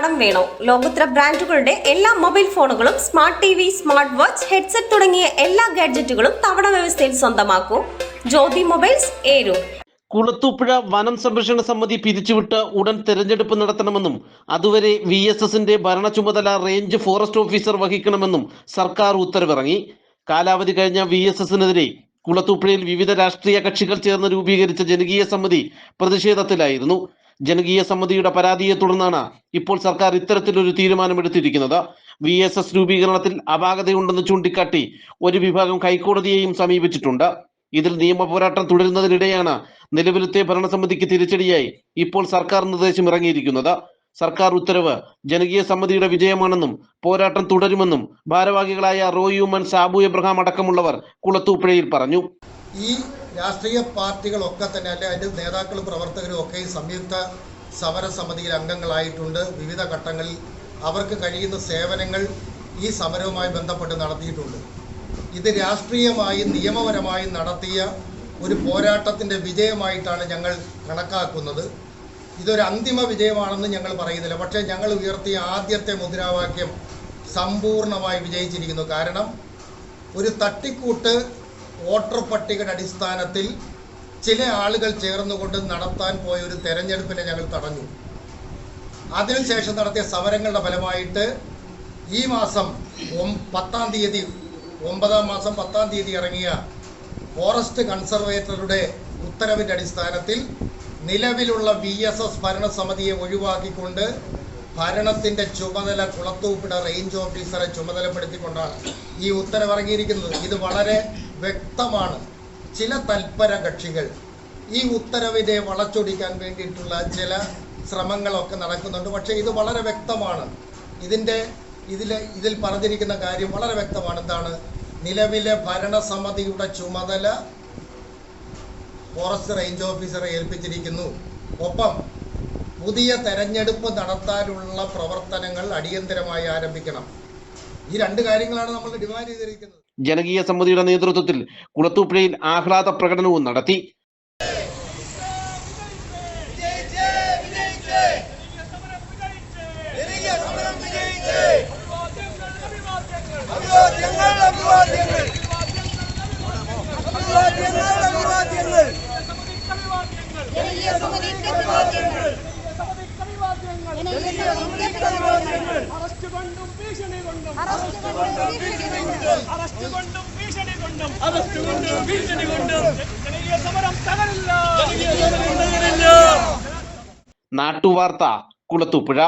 കടം വേണോ? ലോകോത്തര ബ്രാൻഡുകളുടെ എല്ലാ മൊബൈൽ ഫോണുകളും smart T V smart watch headset തുടങ്ങിയ എല്ലാ ഗാഡ്ജറ്റുകളും തവണ വ്യവസ്ഥയിൽ സ്വന്തമാക്കൂ. ജ്യോതി മൊബൈൽസ് ഏരു കുളത്തൂപ്പുഴ വനം സംരക്ഷണ സമിതി പിരിച്ചുവിട്ട് ഉടൻ തെരഞ്ഞെടുപ്പ് നടത്തണമെന്നും അതുവരെ വി എസ് എസിന്റെ ഭരണ ചുമതല റേഞ്ച് ഫോറസ്റ്റ് ഓഫീസർ വഹിക്കണമെന്നും സർക്കാർ ഉത്തരവിറങ്ങി. കാലാവധി കഴിഞ്ഞ വി എസ് എസിനെതിരെ കുളത്തൂപ്പുഴയിൽ വിവിധ രാഷ്ട്രീയ കക്ഷികൾ ചേർന്ന് രൂപീകരിച്ച ജനകീയ സമിതി പ്രതിഷേധത്തിലായിരുന്നു. ജനകീയ സമിതിയുടെ പരാതിയെ തുടർന്നാണ് ഇപ്പോൾ സർക്കാർ ഇത്തരത്തിലൊരു തീരുമാനമെടുത്തിരിക്കുന്നത്. വി എസ് എസ് രൂപീകരണത്തിൽ അപാകതയുണ്ടെന്ന് ചൂണ്ടിക്കാട്ടി ഒരു വിഭാഗം ഹൈക്കോടതിയെയും സമീപിച്ചിട്ടുണ്ട്. ഇതിൽ നിയമ പോരാട്ടം തുടരുന്നതിനിടെയാണ് നിലവിലത്തെ ഭരണസമിതിക്ക് തിരിച്ചടിയായി ഇപ്പോൾ സർക്കാർ നിർദ്ദേശം ഇറങ്ങിയിരിക്കുന്നത്. സർക്കാർ ഉത്തരവ് ജനകീയ സമിതിയുടെ വിജയമാണെന്നും പോരാട്ടം തുടരുമെന്നും ഭാരവാഹികളായ റോയുമൻ സാബു എബ്രഹാം അടക്കമുള്ളവർ കുളത്തൂപ്പുഴയിൽ പറഞ്ഞു. ഈ രാഷ്ട്രീയ പാർട്ടികളൊക്കെ തന്നെ അല്ലെ അതിന്റെ നേതാക്കളും പ്രവർത്തകരും ഒക്കെ ഈ സംയുക്ത സമരസമിതിയിൽ അംഗങ്ങളായിട്ടുണ്ട്. വിവിധ ഘട്ടങ്ങളിൽ അവർക്ക് കഴിയുന്ന സേവനങ്ങൾ ഈ സമരവുമായി ബന്ധപ്പെട്ട് നടത്തിയിട്ടുണ്ട്. ഇത് രാഷ്ട്രീയമായും നിയമപരമായും നടത്തിയ ഒരു പോരാട്ടത്തിന്റെ വിജയമായിട്ടാണ് ഞങ്ങൾ കണക്കാക്കുന്നത്. ഇതൊരു അന്തിമ വിജയമാണെന്ന് ഞങ്ങൾ പറയുന്നില്ല. പക്ഷേ ഞങ്ങൾ ഉയർത്തിയ ആദ്യത്തെ മുദ്രാവാക്യം സമ്പൂർണമായി വിജയിച്ചിരിക്കുന്നു. കാരണം ഒരു തട്ടിക്കൂട്ട് വോട്ടർ പട്ടികയുടെ അടിസ്ഥാനത്തിൽ ചില ആളുകൾ ചേർന്നുകൊണ്ട് നടത്താൻ പോയ ഒരു തെരഞ്ഞെടുപ്പിനെ ഞങ്ങൾ തടഞ്ഞു. അതിനുശേഷം നടത്തിയ സമരങ്ങളുടെ ഫലമായിട്ട് ഈ മാസം പത്താം തീയതി ഒമ്പതാം മാസം പത്താം തീയതി ഇറങ്ങിയ ഫോറസ്റ്റ് കൺസർവേറ്ററുടെ ഉത്തരവിന്റെ അടിസ്ഥാനത്തിൽ നിലവിലുള്ള വി എസ് എസ് ഭരണസമിതിയെ ഒഴിവാക്കിക്കൊണ്ട് ഭരണത്തിന്റെ ചുമതല കുളത്തൂപ്പിട റേഞ്ച് ഓഫീസറെ ചുമതലപ്പെടുത്തിക്കൊണ്ടാണ് ഈ ഉത്തരവിറങ്ങിയിരിക്കുന്നത്. ഇത് വളരെ വ്യക്തമാണ്. ചില തൽപര കക്ഷികൾ ഈ ഉത്തരവിനെ വളച്ചൊടിക്കാൻ വേണ്ടിയിട്ടുള്ള ചില ശ്രമങ്ങളൊക്കെ നടക്കുന്നുണ്ട്. പക്ഷേ ഇത് വളരെ വ്യക്തമാണ്. ഇതിന്റെ ഇതിൽ ഇതിൽ പറഞ്ഞിരിക്കുന്ന കാര്യം വളരെ വ്യക്തമാണ്. എന്താണ്? നിലവിലെ ഭരണസമിതിയുടെ ചുമതല ഫോറസ്റ്റ് റേഞ്ച് ഓഫീസറെ ഏൽപ്പിച്ചിരിക്കുന്നു. ഒപ്പം പുതിയ തെരഞ്ഞെടുപ്പ് നടത്താനുള്ള പ്രവർത്തനങ്ങൾ അടിയന്തരമായി ആരംഭിക്കണം. ഈ രണ്ട് കാര്യങ്ങളാണ് നമ്മൾ ഡിമാൻഡ് ചെയ്തിരിക്കുന്നത്. ജനകീയ സമിതിയുടെ നേതൃത്വത്തിൽ കുളത്തൂപ്പുഴയിൽ ആഹ്ലാദ പ്രകടനവും നടത്തി. സമരം നാട്ടുവാർത്ത കുളത്തൂപ്പുഴ